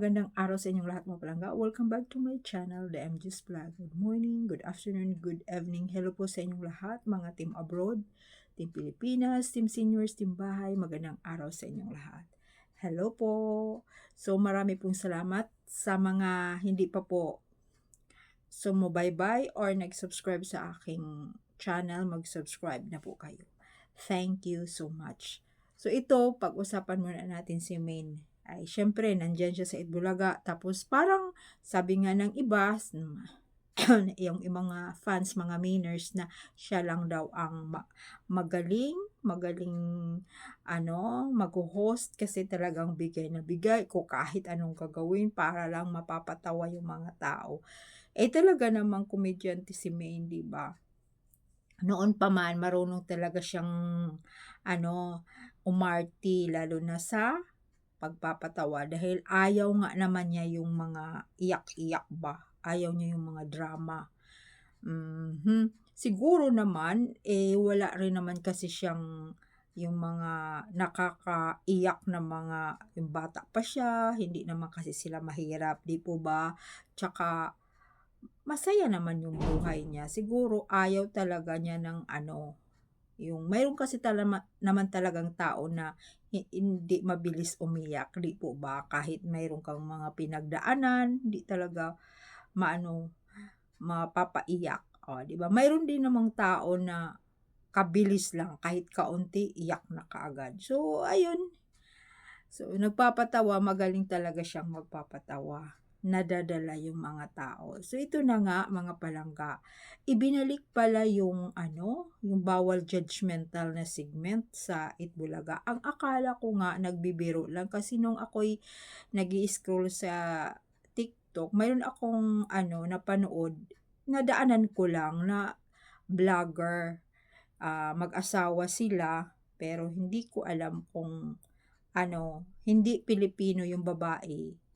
Magandang araw sa inyong lahat mga palangga. Welcome back to my channel, The MG's Vlog. Good morning, good afternoon, good evening. Hello po sa inyong lahat, mga team abroad, team Pilipinas, team seniors, team bahay. Magandang araw sa inyong lahat. Hello po. So marami pong salamat sa mga hindi pa po sumubaybay or nag-subscribe sa aking channel. Mag-subscribe na po kayo. Thank you so much. So ito, pag-usapan muna natin si Main ay syempre nandyan siya sa Itbulaga. Tapos parang sabi nga ng iba, yung mga fans, mga mainers na siya lang daw ang ma- magaling, magaling ano, mag-host kasi talagang bigay na bigay ko kahit anong gagawin para lang mapapatawa yung mga tao. Eh talaga namang komedyante si Maine, di ba? Noon pa man, marunong talaga siyang ano, umarti, lalo na sa pagpapatawa dahil ayaw nga naman niya yung mga iyak-iyak ba. Ayaw niya yung mga drama. Mm-hmm. Siguro naman, eh, wala rin naman kasi siyang yung mga nakakaiyak na mga yung bata pa siya, hindi naman kasi sila mahirap, di po ba? Tsaka masaya naman yung buhay niya. Siguro ayaw talaga niya ng ano, yung mayroon kasi tala, naman talagang tao na hindi mabilis umiyak, di po ba? Kahit mayroon kang mga pinagdaanan, hindi talaga maano mapapaiyak. O, di ba? Mayroon din namang tao na kabilis lang kahit kaunti iyak na kaagad. So ayun. So nagpapatawa, magaling talaga siyang magpapatawa nadadala yung mga tao. So ito na nga mga palangga, ibinalik pala yung ano, yung bawal judgmental na segment sa Itbulaga. Ang akala ko nga nagbibiro lang kasi nung ako'y nag scroll sa TikTok, mayroon akong ano napanood, nadaanan ko lang na vlogger, uh, mag-asawa sila, pero hindi ko alam kung ano, hindi Pilipino yung babae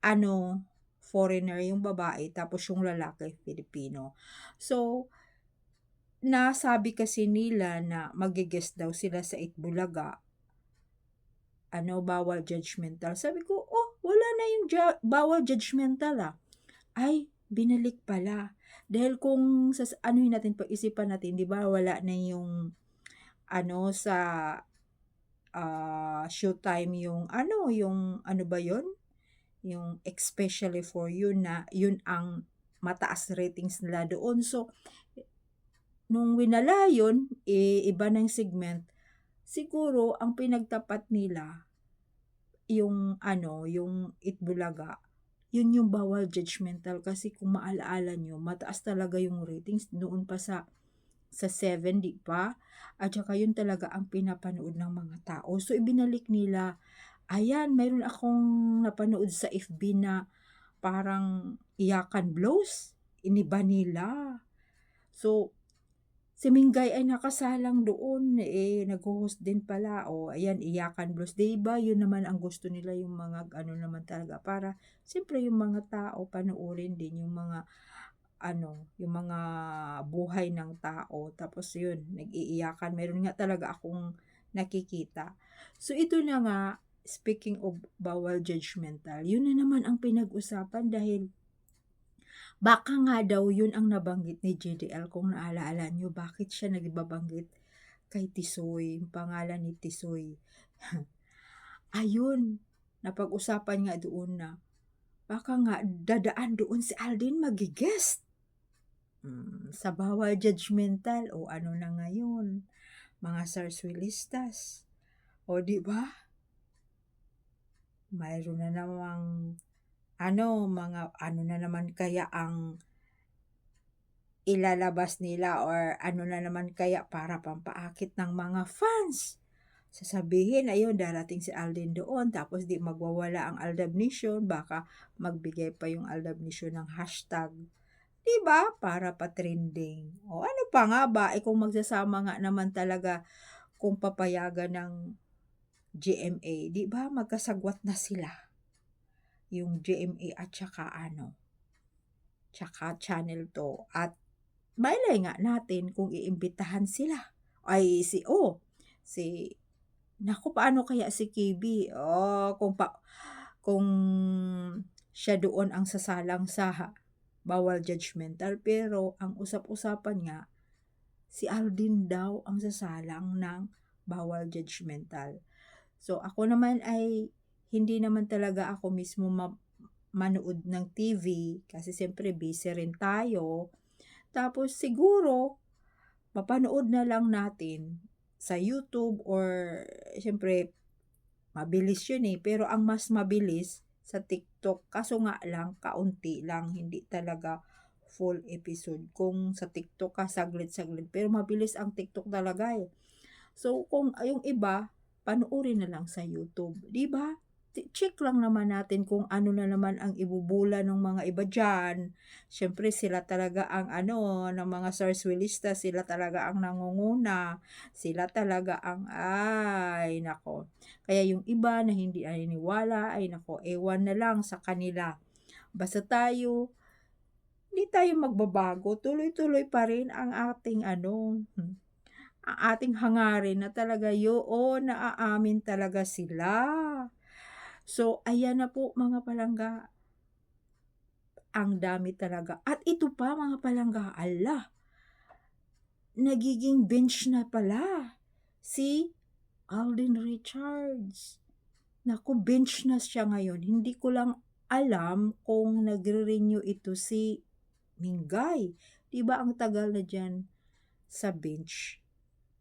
ano, foreigner yung babae, tapos yung lalaki, Filipino. So, nasabi kasi nila na magigest daw sila sa Itbulaga. Ano, bawal judgmental. Sabi ko, oh, wala na yung ju- bawal judgmental ah. Ay, binalik pala. Dahil kung sa ano natin pag-isipan natin, 'di ba, wala na yung ano sa uh, showtime yung ano, yung ano ba 'yon? Yung especially for you na yun ang mataas ratings nila doon. So, nung winala yun, e, iba ng segment, siguro ang pinagtapat nila, yung ano, yung Itbulaga, yun yung bawal judgmental kasi kung maalaala nyo, mataas talaga yung ratings noon pa sa sa 7, di pa? At saka yun talaga ang pinapanood ng mga tao. So, ibinalik nila Ayan, mayroon akong napanood sa FB na parang iyakan blows. Iniba nila. So, si Mingay ay nakasalang doon. Eh, nag-host din pala. O, ayan, iyakan blows. Diba, yun naman ang gusto nila yung mga, ano naman talaga. Para, siyempre yung mga tao, panoorin din yung mga, ano, yung mga buhay ng tao. Tapos yun, nag-iiyakan. Meron nga talaga akong nakikita. So, ito na nga, speaking of bawal judgmental, yun na naman ang pinag-usapan dahil baka nga daw yun ang nabanggit ni JDL kung naalaala nyo bakit siya nagbabanggit kay Tisoy, yung pangalan ni Tisoy. Ayun, napag-usapan nga doon na baka nga dadaan doon si Aldin magigest. Hmm, sa bawal judgmental o ano na ngayon, mga sarswilistas. O di ba? Mayroon na namang ano, mga ano na naman kaya ang ilalabas nila or ano na naman kaya para pampaakit ng mga fans. Sasabihin, ayun, darating si Alden doon, tapos di magwawala ang Aldab Nation, baka magbigay pa yung Aldab Nation ng hashtag. Diba? Para pa-trending. O ano pa nga ba? E kung magsasama nga naman talaga kung papayagan ng GMA, di ba magkasagwat na sila? Yung GMA at saka ano, tsaka channel to. At mailay nga natin kung iimbitahan sila. Ay, si, oh, si, naku, paano kaya si KB? Oh, kung pa, kung siya doon ang sasalang sa bawal judgmental. Pero ang usap-usapan nga, si Alden daw ang sasalang ng bawal judgmental. So ako naman ay hindi naman talaga ako mismo ma- manood ng TV kasi siyempre busy rin tayo. Tapos siguro mapanood na lang natin sa YouTube or siyempre mabilis yun eh. Pero ang mas mabilis sa TikTok kaso nga lang kaunti lang hindi talaga full episode. Kung sa TikTok ka saglit-saglit pero mabilis ang TikTok talaga eh. So kung yung iba panoorin na lang sa YouTube, 'di ba? Check lang naman natin kung ano na naman ang ibubula ng mga iba diyan. Siyempre sila talaga ang ano ng mga sarswelista, sila talaga ang nangunguna. Sila talaga ang ay nako. Kaya yung iba na hindi naniniwala ay nako, ewan na lang sa kanila. Basta tayo hindi tayo magbabago, tuloy-tuloy pa rin ang ating ano, hmm, ang ating hangarin na talaga yun, naaamin talaga sila. So, ayan na po mga palangga. Ang dami talaga. At ito pa mga palangga, ala, nagiging bench na pala si Alden Richards. Naku, bench na siya ngayon. Hindi ko lang alam kung nagre-renew ito si Mingay. Diba ang tagal na dyan sa bench?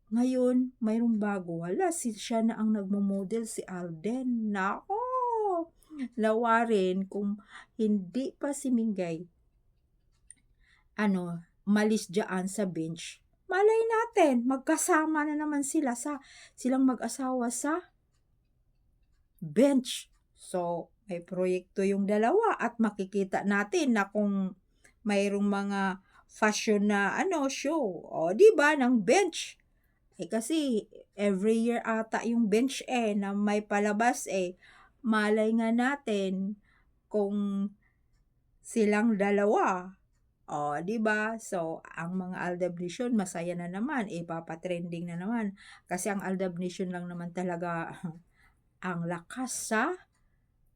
Ngayon, mayroong bago. Wala, si siya na ang nagmo-model, si Alden. Nako! Lawarin kung hindi pa si Mingay ano, malis dyan sa bench. Malay natin, magkasama na naman sila sa silang mag-asawa sa bench. So, may proyekto yung dalawa at makikita natin na kung mayroong mga fashion na ano show, o di ba ng bench. Eh kasi every year ata yung bench eh na may palabas eh. Malay nga natin kung silang dalawa. O, di ba? So, ang mga Aldab masaya na naman. Ipapatrending na naman. Kasi ang Aldab lang naman talaga ang lakas sa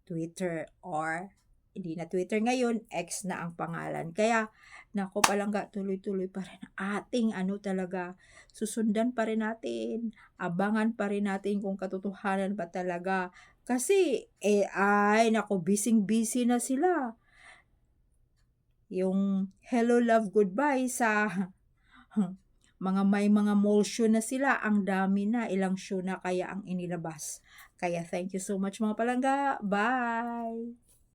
Twitter or hindi na Twitter ngayon, X na ang pangalan. Kaya, nako palangga, tuloy-tuloy pa rin ating ano talaga, susundan pa rin natin, abangan pa rin natin kung katotohanan ba talaga. Kasi, eh, ay, nako, busy-busy na sila. Yung hello, love, goodbye sa mga may mga mall show na sila, ang dami na, ilang show na kaya ang inilabas. Kaya thank you so much mga palangga. Bye!